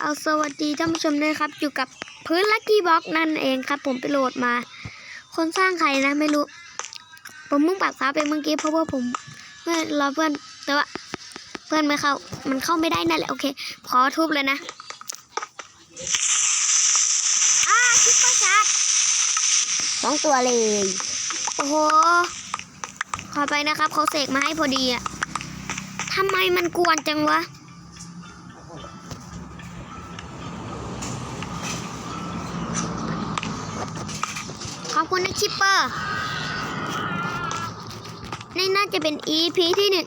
เอาสวัสดีท่านผู้ชมด้วยครับ อยู่กับพื้นลักกี้บ็อกนั่นเองครับ ผมไปโหลดมา คนสร้างใครนะไม่รู้ ผมมึงปากฟ้าไปเมื่อกี้เพราะว่าผมเพื่อนรอเพื่อนแต่ว่าเพื่อนไม่เข้า มันเข้าไม่ได้นั่นแหละโอเคขอทุบเลยนะอ่าคิปเปอร์ชาร์จสองตัวเลย โอ้โหขอไปนะครับเขาเสกมาให้พอดีอะทำไมมันกวนจังวะ อบคุณนะคิปเปอร์นี่น่าจะเป็น EP ที่หนึ่ง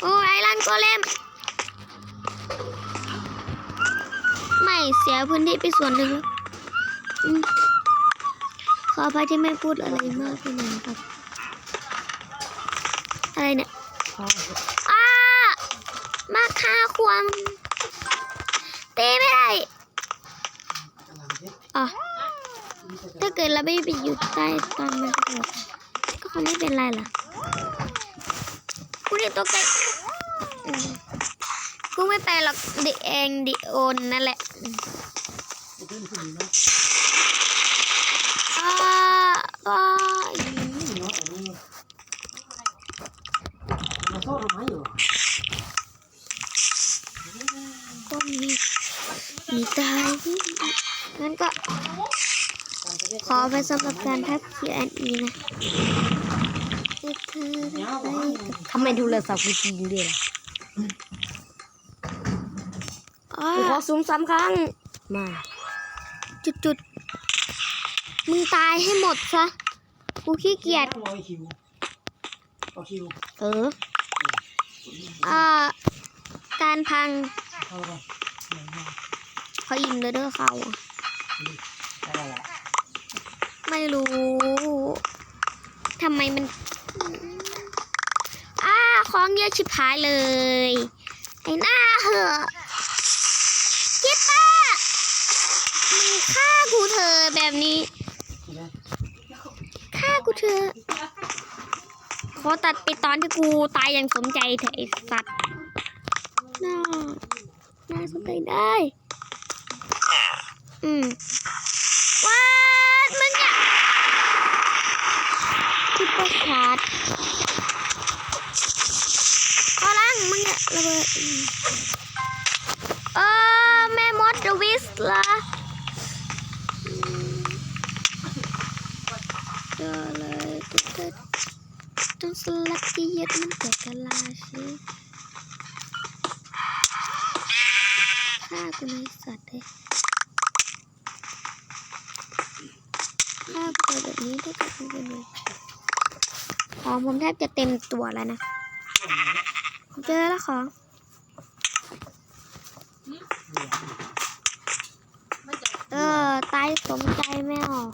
โอ้ไอรันโกเลมไม่เสียพื้นที่ไปส่วนหนึ่งแล้วอืมขออภัยที่ไม่พูดอะไรมากไปหน่อยครับ อะไรเนี่ย อ้ามาฆ่าความตีไม่ได้อ๋อถ้าเกิดเราไม่ไปอยู่ใต้ตอนมันก็ก็คงไม่เป็นไรล่ะกูเรียกตัวไกลอืมกูไม่ไปหรอกดิเองดิโอนนั่นแหละอ้าอ้าก็มีมี ตายงั้นก็ ขอไปสำหรับการทับ Q&E นะคือเธอไปกับทำไมดูแลสาวกูจริงด้วยล่ะอ้ากูขอซูมสามครั้ง มา จุดจุดๆมึงตายให้หมดซะ กูขี้เกียจเอออ่าการพัง เขาอิ่มเลยเด้อเขาไม่รู้ ทำไมมัน อ้าของเยอะชิบหายเลย ไอ้หน้าเหอะคิดป้ามึงฆ่ากูเธอแบบนี้ ฆ่ากูเธอ ขอตัดไปตอนที่กูตายอย่างสมใจเถอะไอ้สัตว์น่าน่าสนใจได้ อืมว้าดมึงอะคิดประชาร์จขอลังมึงอะระเบิดอืมเออแม่มดเดวิสละอืมเจอเลยตุ๊ดตุ๊ดต้องสลักที่ยึดมันเกิดกะลาชิฆ่ากูในสัตว์เลยฆ่ากู แบบนี้ได้กับกูเป็นไงของผมแทบจะเต็มตัวแล้วนะผมเจอแล้วของเออตายสมใจไม่ออก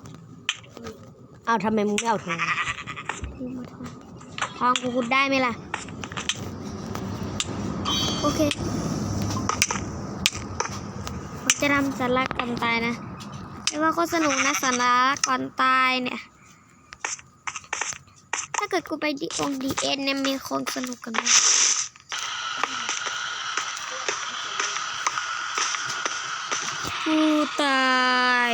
เอาทำไมมึงไม่เอาทองดูมาทองทองกูขุดได้ไหมล่ะ โอเค ผมจะทำสาระก่อนตายนะ ไม่ว่าก็สนุกนะสาระก่อนตายเนี่ย ถ้าเกิดกูไปดีองดีเอ็นเนี่ยมีคนสนุกกันไหมกูตาย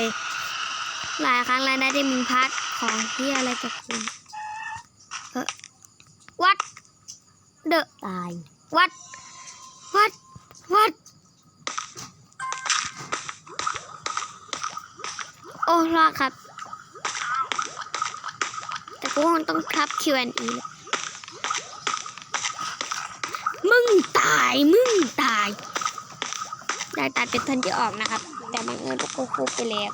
หลายครั้งแล้วนะที่มึงพัดของที่อะไรจากคุณเออวัดเดอะตาย วัด วัด วัด อ้รอดครับ แต่กูคงต้องครับ Q&E มึงตายมึงตายได้ตัดเป็นทันที่ออกนะครับ แต่บังเอิญว่ากูคูไปแล้ว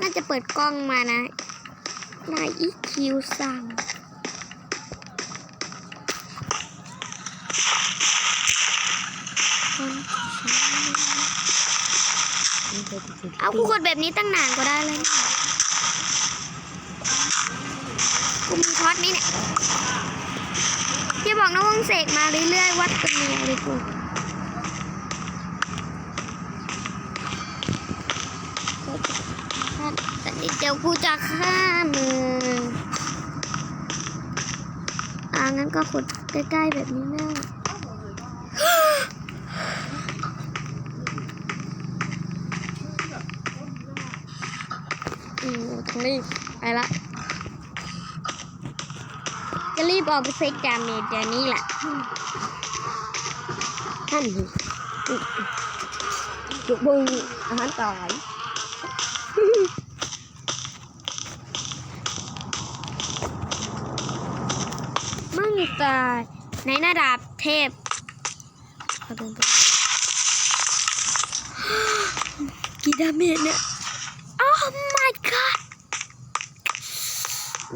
น่าจะเปิดกล้องมานะนายอีคิวสั่ง เอากูกดแบบนี้ตั้งนานก็ได้เลยกูมีท็อตไหมเนี่ยอย่าบอกนะวงเสกมาเรื่อยๆวัดเป็นเมียเลยกูแต่นิดเดียวกูจะฆ่ามึงอ่างั้นก็ขุดใกล้ๆแบบนี้แม่ อืมต้อง รีบไปละ จะรีบออกไปเซ็กดาเมจเดี๋ยวนี้แหละท่านดิจุกบุงอาหารตายมึงตายในหน้าดาบเทพกี่ดาเมจเนี่ย Oh my god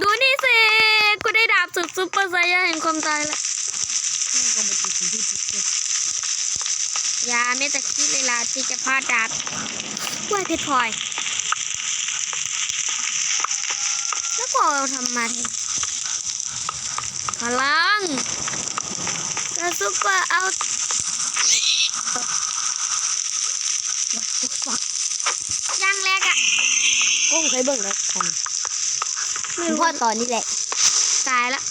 ดูนี่สิ กูได้ดาบ สุดซุปเปอร์ไซย่าแห่งความตายล้วก็มาตีคนที่ติดเจ็บอย่าไม่แต่คิดเลยล่ะที่จะพลาดดาบกล้วยเพชรพลอย แล้วก็เอาทำมาทีพลังกระซุปเปอร์เอายังแรกอะกุ้งเคยเบิ่งแล้วทันไม่รู้พ่อตอนนี้แหละ ตายละ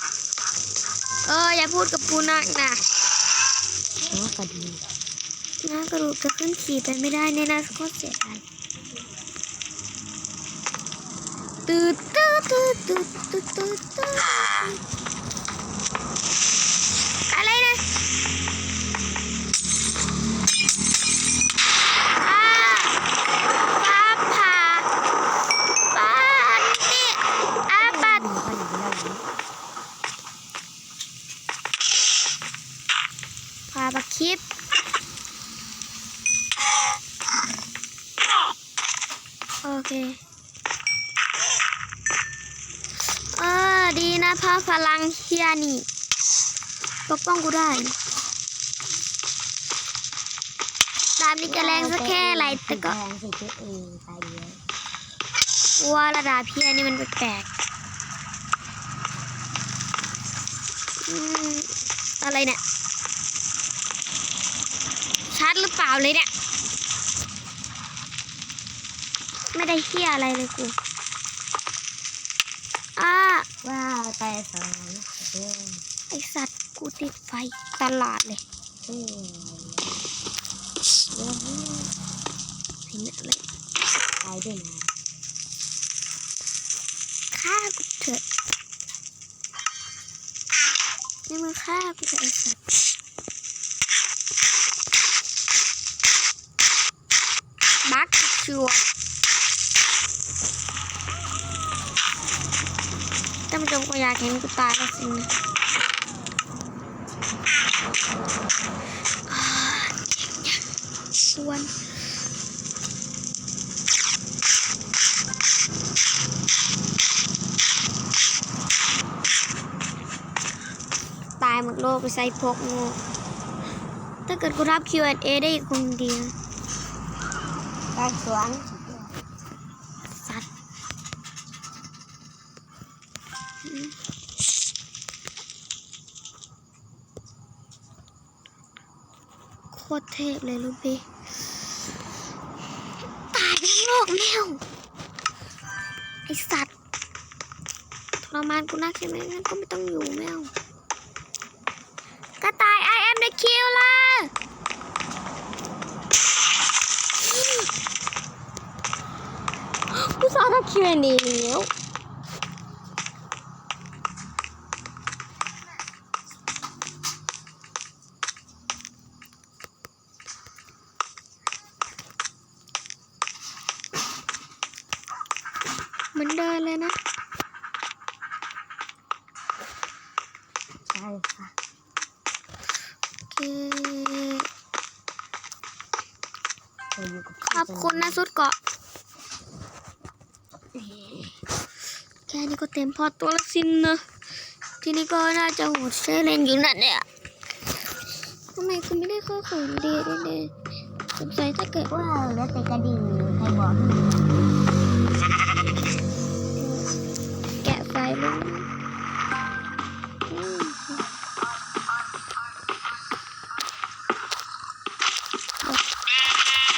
เออ อย่าพูดกับกูนักนะอ๋อพอดีหน้ากระดูกจะขึ้นขี่ไปไม่ได้แน่นะโคตรเสียดายตืดตืดตืดตืดตืดตืด ปกป้องกูได้ดาบนี้จะแรงสักแค่ไหนแต่ก็แรงสิเจ๊เอตายแล้วว่าระดับเฮียนี่มันแปลกๆอืมอะไรเนี่ยชัดหรือเปล่าเลยเนี่ย ไม่ได้เฮียอะไรเลยกูอ้าว้าวแต่สองเออไอสัตว์ กูติดไฟตลาดเลยเออเดี๋ยวให้เห็นอะไรตายด้วยนะฆ่ากูเถอะนี่มึงฆ่ากูเถอะไอ้สัตว์บักชัวร์ท่านผู้ชมก็อยากเห็นกูตายแล้วสินะ วน ตายหมดโลกไปใส่พกโง่ถ้าเกิดกูรับ Q&A ได้อีกคงดีนะ การสวน เทพเลยลูกพี่ ตายทั้งโลกแมวไอสัตว์ทรมานกูนักใช่ไหมงั้นก็ไม่ต้องอยู่แมวกระต่าย I am the killer กูสอนทักคิวเอ็นดีแล้ว เดินเลยนะ ใช่ค่ะโอเคเราอยู่กับขอบคุณนะสุดเกาะแค่นี้ก็เต็มพอตัวละสินนะทีนี้ก็น่าจะโหดเชลเลนอยู่นั่นเนี่ยทำไมคุณไม่ได้เข้าของดีด้วยเนี่ยสงสัยถ้าเกิดว้าวแล้วแต่กระดิ่งใครบอก แกะไฟลงอืม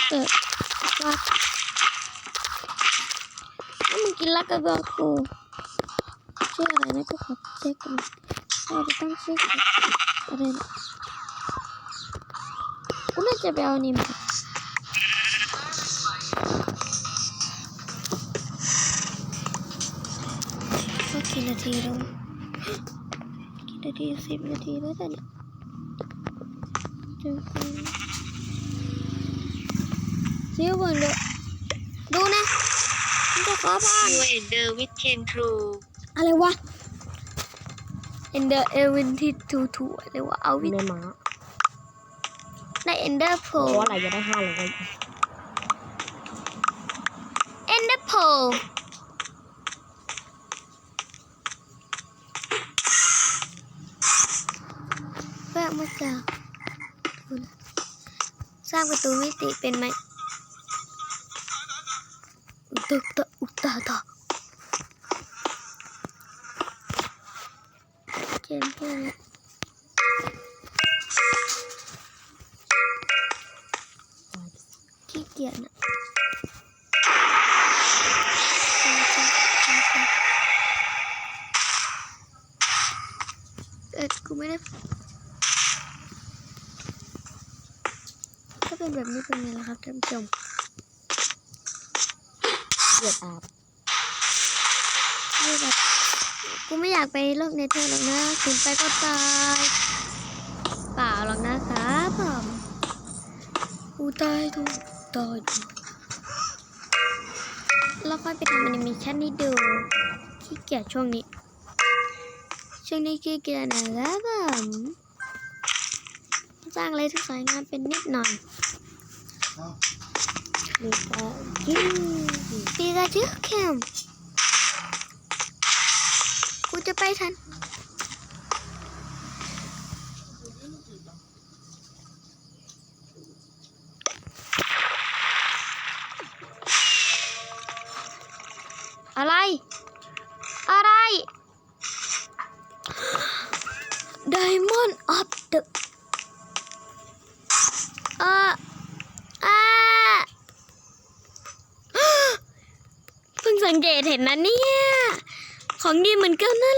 เออว่ากินลักก กี่นาทีแล้วกี่นาทีสิบนาทีแล้วแต่เนี่ยเจอกันเสียวันเดอดูนะมันจะขอผ่านยูเอนเดอร์วิดเคนทรูอะไรวะ Ender e v e n t ทูทูอะไรวะเอาวิในหมาใน Ender เพ Pearl ราะว่าอะไรจะได้ห้าร้อย Ender Pearl แวะมาจากดูนะสร้างประตูมิติเป็นไหมอุตตะอุตตะตะเกมเพื่อนขี้เกียจนะเอ็ดกูไม่ได้ แบบนี้เป็นไงล่ะครับท่านผู้ชมเลือดอาบนี่แบบกูไม่อยากไปโลกเนเธอร์หรอกนะถึงไปก็ตายเปล่าหรอกนะครับผมกูตายทุกตายทุกแล้วค่อยไปทำแอนิเมชันให้ดูขี้เกียจช่วงนี้ ช่วงนี้ขี้เกียจนะครับผมสร้างอะไรที่สวยงามเป็นนิดหน่อย มีแค่กิ้งปีกาจูแคมกูจะไปทัน อะไร อะไร Diamond of the เอออ่า เพิ่ง สังเกตเห็นนะเนี่ย ของดีเหมือนกันนั่น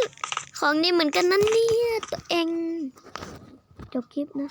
ของดีเหมือนกันนั่นเนี่ยตัวเอง จบคลิปนะ